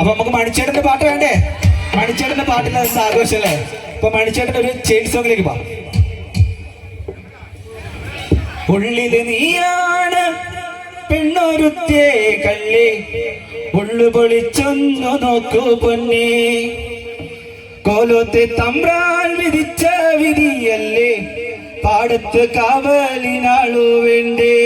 അപ്പൊ നമുക്ക് മണിച്ചേട്ടന്റെ പാട്ട് വേണ്ടേ? മണിച്ചേട്ടന്റെ പാട്ടിന് എന്താ ആഘോഷമല്ലേ അപ്പൊ മണിച്ചേട്ടൻ ഒരു ചെയിൻ സോങ്ങിലേക്ക് പോവാം. ഉള്ളിൽ നീയാണ് പെണ്ണൊരുത്തേ കള്ളി. ഉള്ളു പൊളിച്ചൊന്നു നോക്കൂ പൊന്നെ. കോലോത്തെ തമ്പ്രാൻ വിധിച്ച വിധിയല്ലേ? പാടത്ത് കാവലിനാളു വേണ്ടേ?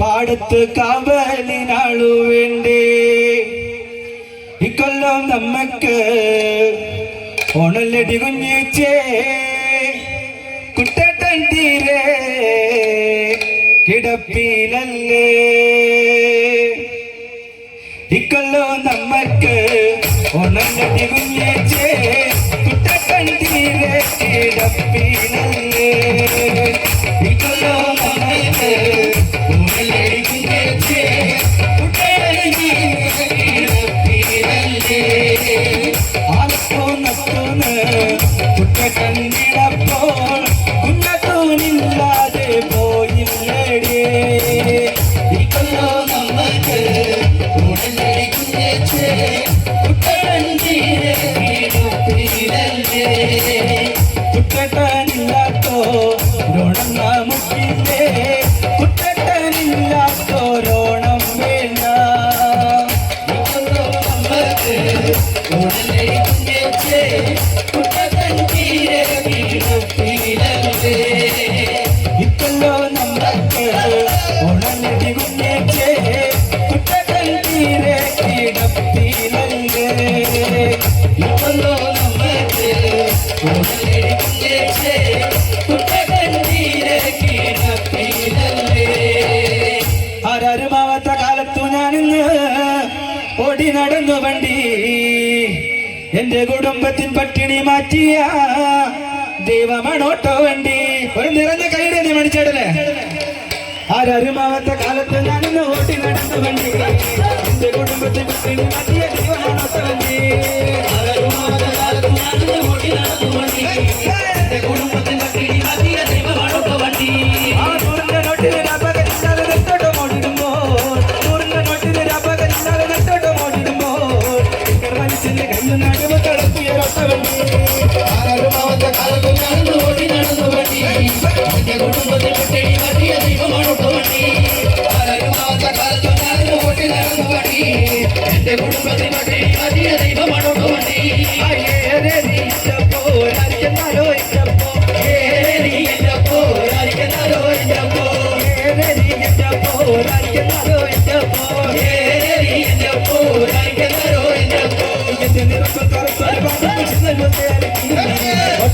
പാടത്ത് കാവലിനാളു വേണ്ടേ? ഇക്കൊല്ലം നമ്മക്ക്. ഓണല്ലടി കുഞ്ഞേച്ചേ കുട്ടേട്ടൻ തീരെ കിടപ്പിലല്ലേ? ഇക്കൊല്ലോ നമ്മക്ക് ഓണല്ലടി കുഞ്ഞേച്ചേ കുട്ടേട്ടൻ തീരെ കിടപ്പിലല്ലേ? ഇക്കൊല്ലോ ആരാരുമാവാത്ത കാലത്തു ഞാനിന്ന് ഓടി നടന്നു വണ്ടി എന്റെ കുടുംബത്തിൻ പട്ടിണി മാറ്റിയ ദൈവമാണോട്ടോ വണ്ടി ഒരു നിറഞ്ഞ കൈയുടെ നീ മണിച്ചേടല്ലേ யார் அருமாவத்த காலத்து நான் ஓட்டி நடந்து வண்டி இந்த குடும்பத்தை பற்றி மத்திய தீவனத்தை வண்டி அருமாவத்த காலத்து நான் ஓட்டி நடந்து வண்டி இந்த குடும்பத்தை பற்றி மத்திய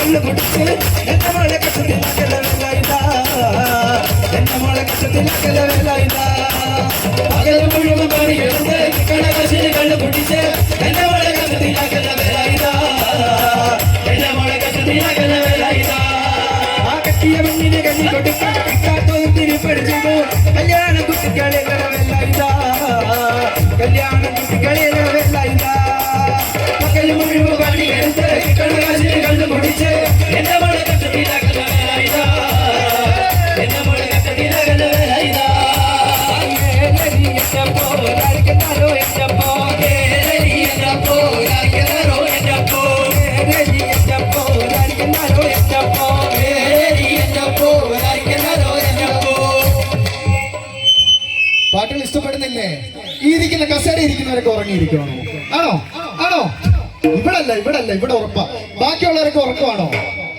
கல்லு குடிச்சு என்ன மழை கட்டத்தில் அகல வேலாயிதா என்ன மழை கட்டத்தில் அகல வேலாயிதா அகல முழுவதும் மாறி எழுந்து கண்ணகசியில் கல்லு குடிச்சு என்ன மழை கட்டத்தில் அகல வேலாயிதா என்ன மழை கட்டத்தில் அகல പാട്ടുകൾ ഈ ഇരിക്കുന്ന കസേര ഇരിക്കുന്നവരൊക്കെ ഉറങ്ങിയിരിക്കുവാണോ? ആണോ? ആണോ? ഇവിടല്ല ഇവിടല്ല ഇവിടെ ഉറപ്പാ. ബാക്കിയുള്ളവരൊക്കെ ഉറക്കമാണോ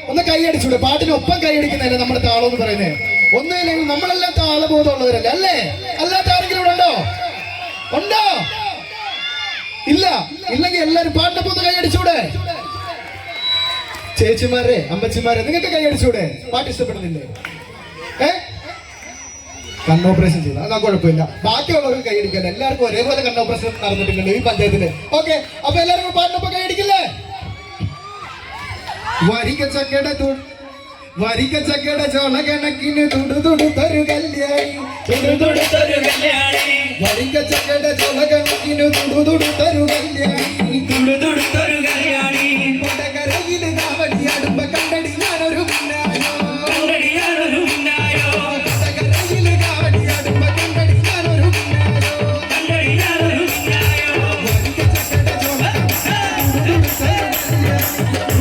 ഒന്ന് കൈയടിച്ചൂടെ പാട്ടിന് ഒപ്പം കൈയടിക്കുന്നതല്ലേ നമ്മുടെ താളം എന്ന് പറയുന്നത് ഒന്നുമില്ലെങ്കിൽ നമ്മളെല്ലാം താളബോധമുള്ളവരല്ലേ അല്ലേ? അല്ലാത്ത ആരെങ്കിലും ഇവിടെ ഉണ്ടോ? ഉണ്ടോ? ഇല്ല. ഇല്ലെങ്കിൽ എല്ലാരും പാട്ടിനൊപ്പം ഒന്ന് കൈയടിച്ചൂടെ ചേച്ചിമാരെ അമ്മച്ചിമാരെ നിങ്ങൾക്ക് കൈയടിച്ചൂടെ പാട്ട് ഇഷ്ടപ്പെടുന്നില്ലേ? ഏ? കണ്ണ് ഓപ്പറേഷൻ ചെയ്തു. അതാ കുഴപ്പമില്ല. ബാക്കിയുള്ളവർക്ക് കൈയടിക്കല്ല എല്ലാവർക്കും ഒരേപോലെ കണ്ണ് ഓപ്പറേഷൻ നടന്നിട്ടുണ്ടല്ലോ ഈ പഞ്ചായത്തിൽ. ഓക്കെ അപ്പൊ എല്ലാവർക്കും പാട്ടിനൊപ്പം കൈയടിക്കില്ലേ വരിക ചക്കയുടെ വരിക ചക്കയുടെ ചോള കണക്കിന് തുടു തുടു തരു കല്യാണി. തുടുതുടുത്തൊരു കല്യാണി. വരിക ചക്കയുടെ ചോള കണക്കിന് തുടു തുടു തരു കല്യാണി. തുടുതുടുത്തൊരു കല്യാണി. Thank you.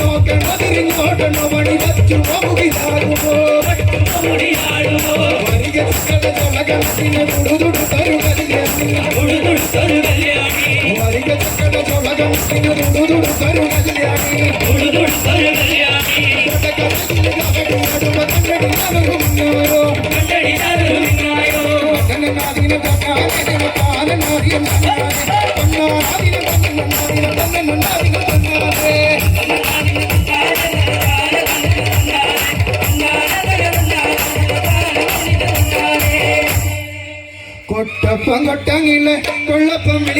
ಇಂಗೋಟ ನಮಣಿ ಬಚ್ಚು ಮಗುಗಿದಾಡುವೋ ಮಗುಡಿಯಾಡುವೋ ಮರಿಗೆ ಸಿಕ್ಕದ ಜೊಲಗನಸಿನ ಹುಡುದುಡು ತರುಗಲಿಯಲ್ಲಿ ಹುಡುದುಡು ತರುಗಲಿಯಾಗಿ ಮರಿಗೆ ಸಿಕ್ಕದ ಜೊಲಗನಸಿನ ಹುಡುದುಡು ತರುಗಲಿಯಾಗಿ ಹುಡುದುಡು ತರುಗಲಿಯಾಗಿ ಕೊಟ್ಟಕರಗಿಲಿ ಗಗಡು ನಡುವ ಕನ್ನಡಿ ನಗರು ಮುನ್ನೋರು ಕನ್ನಡಿ ನಗರು ಮುನ್ನಾಯೋ ನನ್ನ ನಾದಿನ ಗಗಾನ ಪಾಲನಾರಿಯ ಮನ್ನಾಯ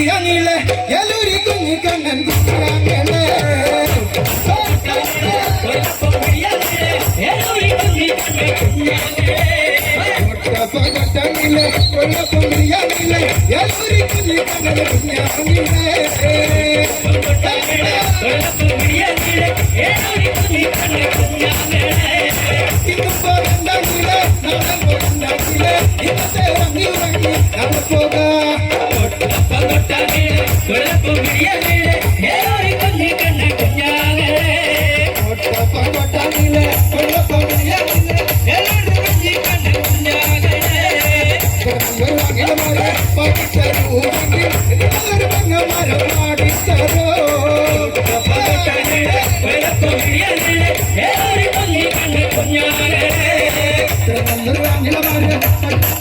அடியனில எல்லோருக்கு நீ கண்ணன் பகட்டனில கொல்ல பொடியனில எல்லோருக்கு நீ கண்ணன் குஞ்ஞானில இது பரந்தனில நான் ¡Gracias! যায়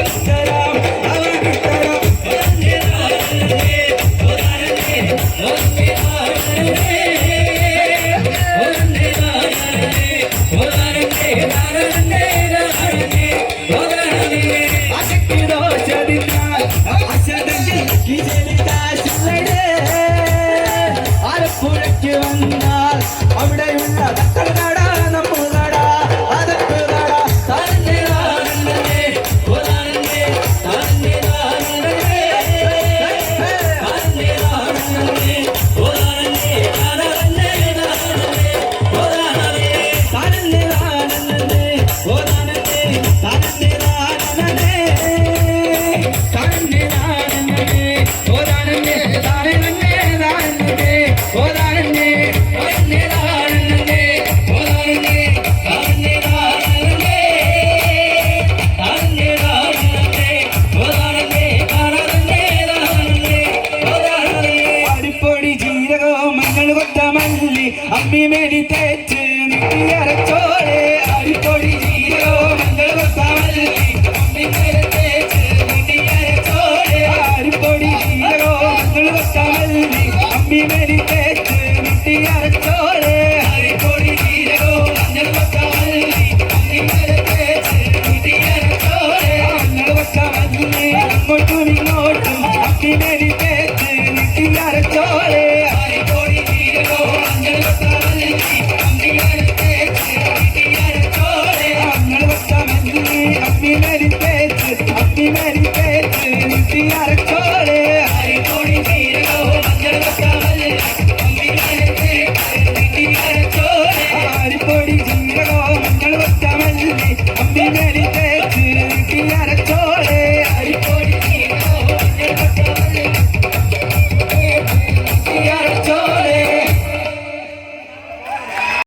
got idiotic